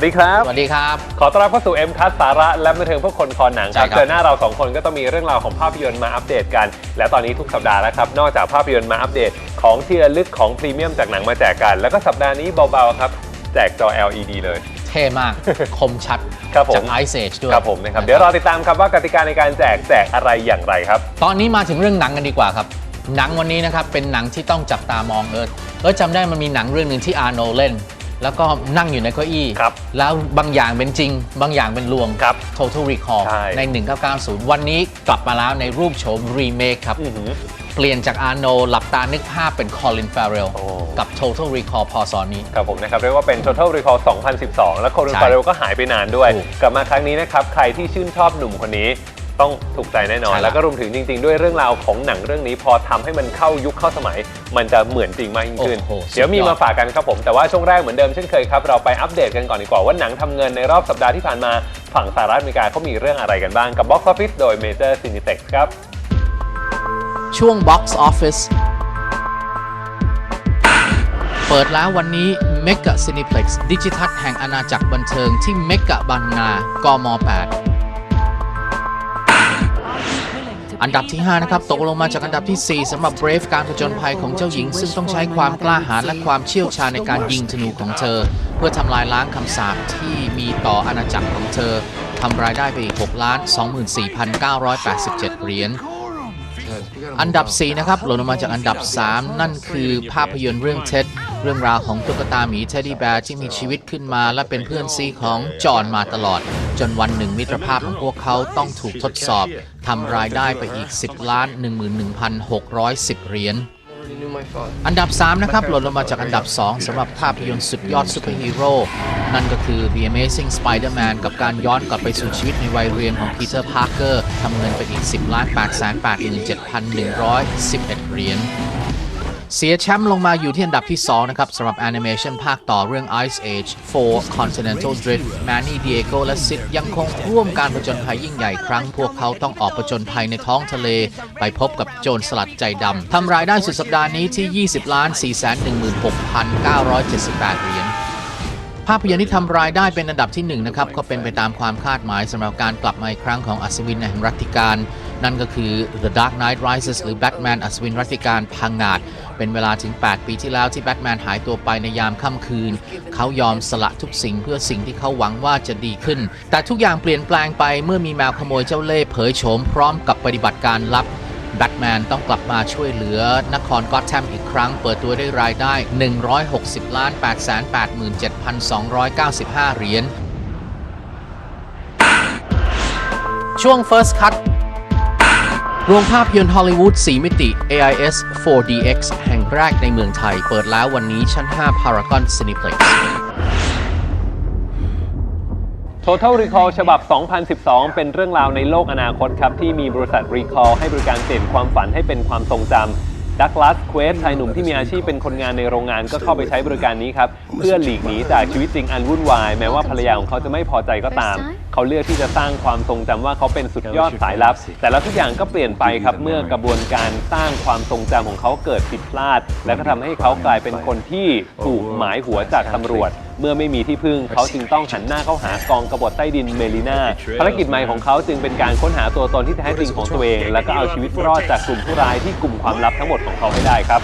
วัสดีครับ สวัสดีครับ ขอต้อนรับเข้าสู่ M คัสสาระและบันเทิงเพื่อคนคอหนังครับ ใช่ครับ เจอหน้าเราสองคนก็ต้องมีเรื่องราวของภาพยนตร์มาอัปเดตกัน และตอนนี้ทุกสัปดาห์แล้วครับ นอกจากภาพยนตร์มาอัปเดตของที่ระลึกของพรีเมียมจากหนังมาแจกกัน แล้วก็สัปดาห์นี้เบาๆครับ แจกจอ LED เลย เท่มาก คมชัด ครับผม จาก Ice Age ด้วยครับผมนะครับ เดี๋ยวรอติดตามครับว่ากติกาในการแจกแจกอะไรอย่างไรครับ ตอนนี้มาถึงเรื่องหนังกันดีกว่าครับ หนังวันนี้นะครับ เป็นหนังที่ต้องจับตามองเอิร์ธเอิร์ธจำได้มันมีหนังเรื่องหนึ่งที่อาร์โนเล่น แล้วก็นั่งอยู่ในเก้าอี้ ครับแล้วบางอย่างเป็นจริง บางอย่างเป็นลวง ครับ Total Recall ใช่ ใน 1990 วันนี้กลับมาแล้วในรูปโฉมรีเมคครับ อื้อหือ เปลี่ยนจากอาร์โนหลับตานึกภาพเป็น Colin Farrell โอ้ กับ Total Recall พอสอนนี้ ครับผมนะครับเรียกว่าเป็น Total Recall 2012 แล้วโคลินใช่ฟาเรลก็หายไปนานด้วย ถูกกลับมาครั้งนี้นะครับ ใครที่ชื่นชอบหนุ่มคนนี้ ต้องถูกใจแน่นอน ใช่แล้วแล้วก็รวมถึงจริง ๆ ด้วยเรื่องราวของหนังเรื่องนี้พอทำให้มันเข้ายุคเข้าสมัย มันจะเหมือนจริงมากยิ่งขึ้น โอ้โหสุดยอด เดี๋ยวมีมาฝากกันครับผม แต่ว่าช่วงแรกเหมือนเดิมเช่นเคยครับ เราไปอัปเดตกันก่อนดีกว่าว่าหนังทำเงินในรอบสัปดาห์ที่ผ่านมาฝั่งสหรัฐอเมริกาเขามีเรื่องอะไรกันบ้างกับ Box Office โดย Major Cineplex ครับ ช่วง Box Office เปิดแล้ววันนี้ Mega Cineplex ดิจิทัศน์แห่งอาณาจักรบันเทิงที่ Mega บางนากม 8 อันดับที่ 5 นะครับ ตกลงมาจากอันดับที่ 4สำหรับ Brave การผจญภัยของเจ้าหญิง ซึ่งต้องใช้ความกล้าหาญและความเชี่ยวชาญในการยิงธนูของเธอ เพื่อทำลายล้างคำสาปที่มีต่ออาณาจักรของเธอทำรายได้ไปอีก6ล้าน24,987 เหรียญอันดับ 4 นะครับหล่นลงมาจากอันดับ 3 นั่นคือภาพยนตร์เรื่องเท็ด เรื่องราวของตุ๊กตาหมีเทดดี้แบร์ที่มีชีวิตขึ้นมาและเป็นเพื่อนซีของจอห์นมาตลอด จนวันหนึ่งมิตรภาพของพวกเขาต้องถูกทดสอบทำรายได้ไปอีก 10ล้าน11,610 เหรียญอันดับ 3 นะครับหล่นลงมาจากอันดับ 2สำหรับภาพยนตร์สุดยอดซูเปอร์ฮีโร่นั่นก็คือ The Amazing Spider-Man กับการย้อนกลับไปสู่ชีวิตในวัยเรียนของ Peter Parker ทำเงินไปอีก 10ล้าน8 8 7,111เหรียญ เสียแชมป์ลงมาอยู่ที่อันดับที่ 2 นะครับสำหรับแอนิเมชันภาคต่อเรื่อง Ice Age 4 Continental Drift Manny Diego และ Sid ยังคงร่วมการผจญภัยยิ่งใหญ่ครั้ง พวกเขาต้องออกผจญภัยในท้องทะเล ไปพบกับโจรสลัดใจดำทำรายได้สุดสัปดาห์นี้ที่ 20 ล้าน 416,978 เหรียญภาพยนตร์ที่ทำรายได้เป็นอันดับที่1นะครับก็เป็นไปตามความคาดหมายสำหรับการกลับมาอีกครั้งของอัศวินแห่งรัตติการ นั่นก็คือ The Dark Knight Rises หรือ Batman อัศวินรัตติการพังงาด เป็นเวลาถึง 8 ปีที่แล้วที่แบทแมนหายตัวไปในยามค่ำคืน เขายอมสละทุกสิ่งเพื่อสิ่งที่เขาหวังว่าจะดีขึ้น แต่ทุกอย่างเปลี่ยนแปลงไปเมื่อมีแมวขโมยเจ้าเล่ห์เผยโฉมพร้อมกับปฏิบัติการลับแบทแมนต้องกลับมาช่วยเหลือนครก็อตแทมอีกครั้ง เปิดตัวได้รายได้ 160ล้าน887,295 เหรียญ ช่วง First Cut โรงภาพยนตร์ฮอลลีวูดสีมิติ AIS 4DX แห่งแรกในเมืองไทย เปิดแล้ววันนี้ชั้น 5 Paragon Cineplex Total Recall ฉบับ 2012 เป็นเรื่องราวในโลกอนาคตครับ ที่มีบริษัท Recall ให้บริการเปลี่ยนความฝันให้เป็นความทรงจำ ดักลาสเควสชายหนุ่มที่มีอาชีพเป็นคนงานในโรงงานก็เข้าไปใช้บริการนี้ครับ เพื่อหลีกหนีจากชีวิตจริงอันวุ่นวาย แม้ว่าภรรยาของเขาจะไม่พอใจก็ตาม เขาเลือกที่จะสร้างความทรงจำว่าเขาเป็นสุดยอดสายลับ แต่แล้วทุกอย่างก็เปลี่ยนไปครับ เมื่อกระบวนการสร้างความทรงจำของเขาเกิดผิดพลาด และก็ทำให้เขากลายเป็นคนที่ถูกหมายหัวจากตำรวจ เมื่อไม่มีที่พึ่งเขาจึงต้องหันหน้าเข้าหากองกบฏใต้ดินเมลิน่าภารกิจใหม่ของเขาจึงเป็นการค้นหาตัวตนที่แท้จริงของตัวเอง และก็เอาชีวิตรอดจากกลุ่มผู้ร้ายที่กลุ่มความลับทั้งหมดของเขาให้ได้ครับ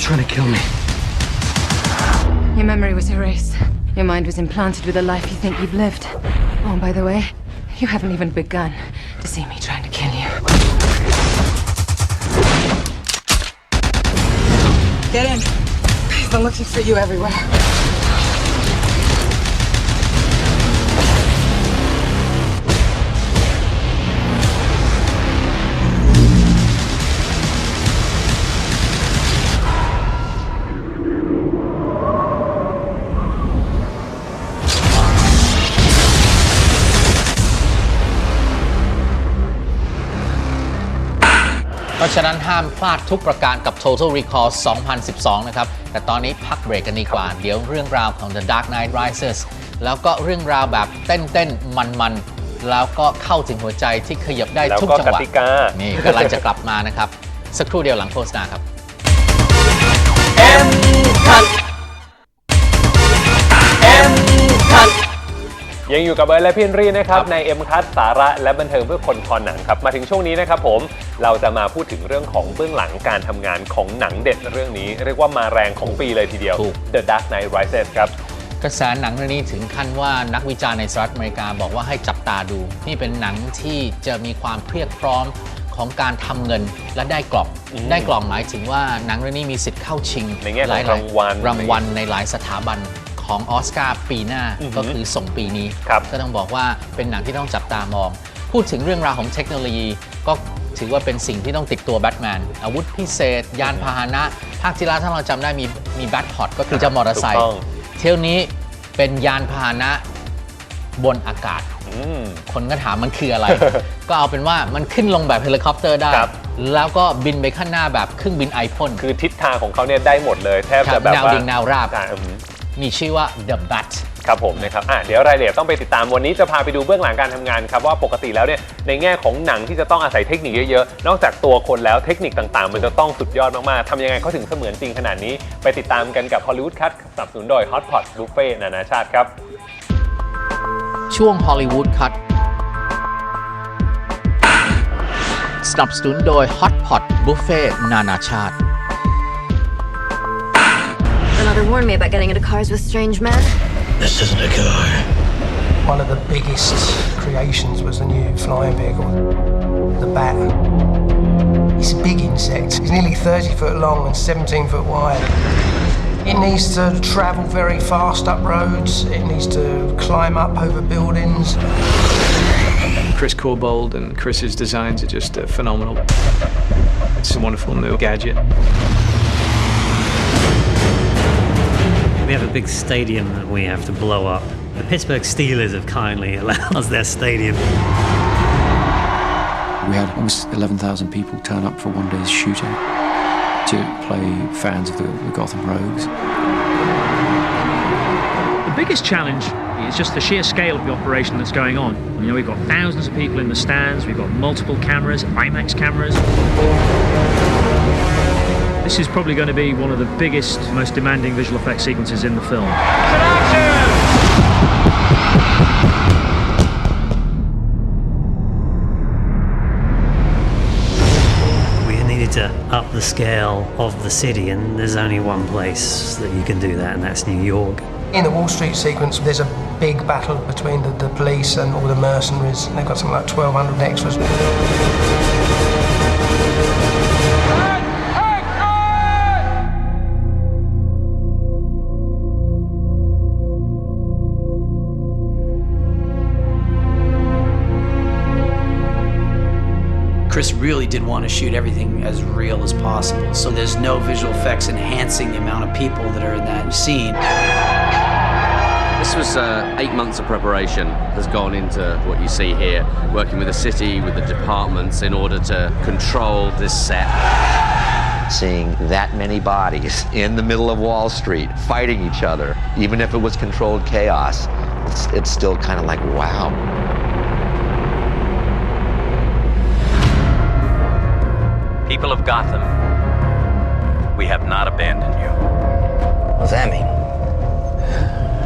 Why are you trying to kill me? Your memory was erased. Your mind was implanted with a life you think you've lived. Oh, by the way, You haven't even begun to see me trying to kill you. Get in. I've been looking for you everywhere.. ะฉะนั้นห้ามพลาดทุกประการกับ Total Recall 2012 นะครับ แต่ตอนนี้พักเบรกกันดีกว่า เดี๋ยวเรื่องราวของ The Dark Knight Rises แล้วก็เรื่องราวแบบเต้นๆ มันๆ แล้วก็เข้าถึงหัวใจที่ขยับได้แล้วทุกก็จังกหวะติกา นี่กำลังจะกลับมานะครับ สักครู่เดียวหลังโฆษณาครับ ยังอยู่กับเบิร์ดและพี่เอนรีนะครับใน M คัสสาระและบันเทิงเพื่อคนคอหนังครับมาถึงช่วงนี้นะครับผมเราจะมาพูดถึงเรื่องของเบื้องหลังการทำงานของหนังเด็ดเรื่องนี้ เรียกว่ามาแรงของปีเลยทีเดียว ถูก The Dark Knight Rises ครับ กระแสหนังเรื่องนี้ถึงขั้นว่านักวิจารณ์ในสหรัฐอเมริกาบอกว่าให้จับตาดู นี่เป็นหนังที่จะมีความเพรียบพร้อมของการทำเงินและได้กล่องอืมได้กล่องหมายถึงว่าหนังเรื่องนี้มีสิทธิ์เข้าชิงในแง่ของหลายๆรางวัล รางวัลในหลายสถาบัน ของออสการ์ปีหน้าอือหือก็คือส่งปีนี้ ครับก็ต้องบอกว่าเป็นหนังที่ต้องจับตามอง พูดถึงเรื่องราวของเทคโนโลยี ก็ถือว่าเป็นสิ่งที่ต้องติดตัวแบทแมนอาวุธพิเศษ ยานพาหนะภาคที่แล้วถ้าเราจำได้มีมีแบทพอตก็คือเจ้ามอเตอร์ไซถูกค์ต้อง เที่ยวนี้เป็นยานพาหนะบนอากาศ อืม คนก็ถามมันคืออะไร ก็เอาเป็นว่ามันขึ้นลงแบบเฮลิคอปเตอร์ได้ ครับ แล้วก็บินไปข้างหน้าแบบเครื่องบินไอพ่นคือทิศทางของเขาเนี่ยได้หมดเลยแทบครัจะบแบบแนวว่าดิ่งแนวราบ อ่าอืม มีชื่อว่า The Bat ครับผมนะครับอะเดี๋ยวรายละเอียดต้องไปติดตามวันนี้จะพาไปดูเบื้องหลังการทำงานครับว่าปกติแล้วเนี่ยในแง่ของหนังที่จะต้องอาศัยเทคนิคเยอะๆ นอกจากตัวคนแล้วเทคนิคต่างๆ มันจะต้องสุดยอดมากๆทำยังไงเขาถึงเสมือนจริงขนาดนี้ ไปติดตามกันกับ Hollywood Cut สนับสนุนโดย Hot Pot Buffet นานาชาติครับ ช่วง Hollywood Cut สนับสนุนโดย Hot Pot Buffet นานาชาติ Another warned me about getting into cars with strange men. This isn't a car. One of the biggest creations was the new flying vehicle, the bat. It's a big insect. It's nearly 30 foot long and 17 foot wide. It needs to travel very fast up roads. It needs to climb up over buildings. Chris Corbold and Chris's designs are just uh, phenomenal. It's a wonderful new gadget. We have a big stadium that we have to blow up. The Pittsburgh Steelers have kindly allowed us their stadium. We had almost 11,000 people turn up for one day's shooting to play fans of the, the Gotham Rogues. The biggest challenge is just the sheer scale of the operation that's going on. You know, we've got thousands of people in the stands, we've got multiple cameras, IMAX cameras. This is probably going to be one of the biggest, most demanding visual effects sequences in the film. We needed to up the scale of the city, and there's only one place that you can do that, and that's New York. In the Wall Street sequence, there's a big battle between the, the police and all the mercenaries. and They've got something like 1,200 extras. Chris really did want to shoot everything as real as possible. So there's no visual effects enhancing the amount of people that are in that scene. This was uh, eight months of preparation has gone into what you see here, working with the city, with the departments in order to control this set. Seeing that many bodies in the middle of Wall Street fighting each other, even if it was controlled chaos, it's, it's still kind of like, wow. People of Gotham, we have not abandoned you. What does that mean?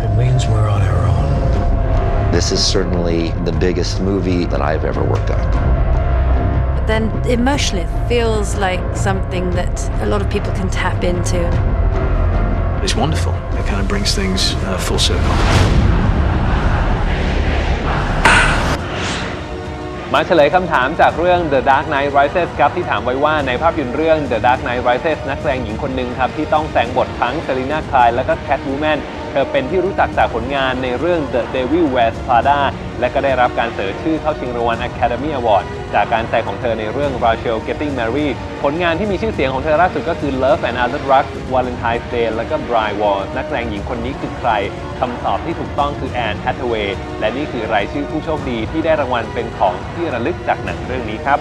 It means we're on our own. This is certainly the biggest movie that I've ever worked on. But then emotionally, it feels like something that a lot of people can tap into. It's wonderful. It kind of brings things uh, full circle. มาเฉลยคำถามจากเรื่อง The Dark Knight Rises ครับที่ถามไว้ว่าในภาพยนตร์เรื่อง The Dark Knight Rises นักแสดงหญิงคนหนึ่งครับ ที่ต้องแสดงบททั้งเซรีนาคลายและก็แคทวูแมนเธอเป็นที่รู้จักจากผลงานในเรื่อง The Devil Wears Prada และก็ได้รับการเสนอชื่อเข้าชิงรางวัล Academy Award จากการแสดงของเธอในเรื่อง Rachel Getting Married ผลงานที่มีชื่อเสียงของเธอล่าสุดก็คือ Love and Other Drugs Valentine's Day และก็ Dry Wall นักแสดงหญิงคนนี้คือใครคำตอบที่ถูกต้องคือแอนแฮทเวย์และนี่คือรายชื่อผู้โชคดีที่ได้รางวัลเป็นของที่ระลึกจากหนังเรื่องนี้ครับ